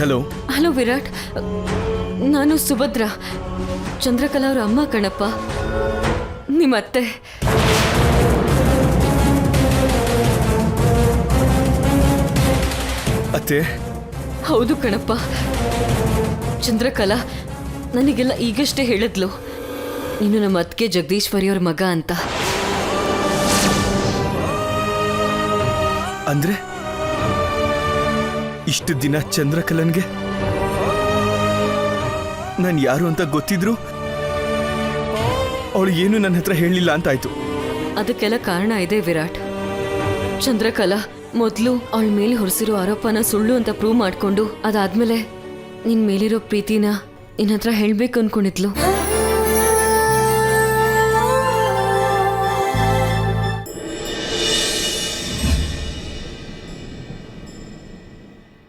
Hello. Hello Virat ನಾನು ಸುಭದ್ರ. ಚಂದ್ರಕಲಾ ಅವರ ಅಮ್ಮ ಕಣಪ್ಪ. ನಿಮ್ಮ ಅತ್ತೆ. ಅತ್ತೆ? ಹೌದು ಕಣಪ್ಪ. ಚಂದ್ರಕಲಾ ನನಗೆಲ್ಲ ಈಗಷ್ಟೇ ಹೇಳಿದ್ಲು. ನೀನು ನಮ್ಮ ಅತ್ತಿಗೆ ಜಗದೀಶ್ವರಿ ಅವ್ರ ಮಗ ಅಂತ. ಅಂದ್ರೆ? ಇಷ್ಟು ದಿನ ಚಂದ್ರಕಲನ್ಗೆ? ನಾನು ಯಾರು ಅಂತ ಗೊತ್ತಿದ್ರು ಅವಳು ಏನು ನನ್ನ ಹತ್ರ ಹೇಳಿಲ್ಲ ಅಂತಾಯ್ತು. ಅದಕ್ಕೆಲ್ಲ ಕಾರಣ ಇದೆ ವಿರಾಟ್. ಚಂದ್ರಕಲಾ, ಮೊದಲು ಅವಳ ಮೇಲೆ ಹೊರಿಸಿರೋ ಆರೋಪನ ಸುಳ್ಳು ಅಂತ ಪ್ರೂವ್ ಮಾಡ್ಕೊಂಡು ಅದಾದ್ಮೇಲೆ ನಿನ್ ಮೇಲಿರೋ ಪ್ರೀತಿನ ನಿನ್ನ ಹತ್ರ ಹೇಳ್ಬೇಕು ಅನ್ಕೊಂಡಿದ್ಲು.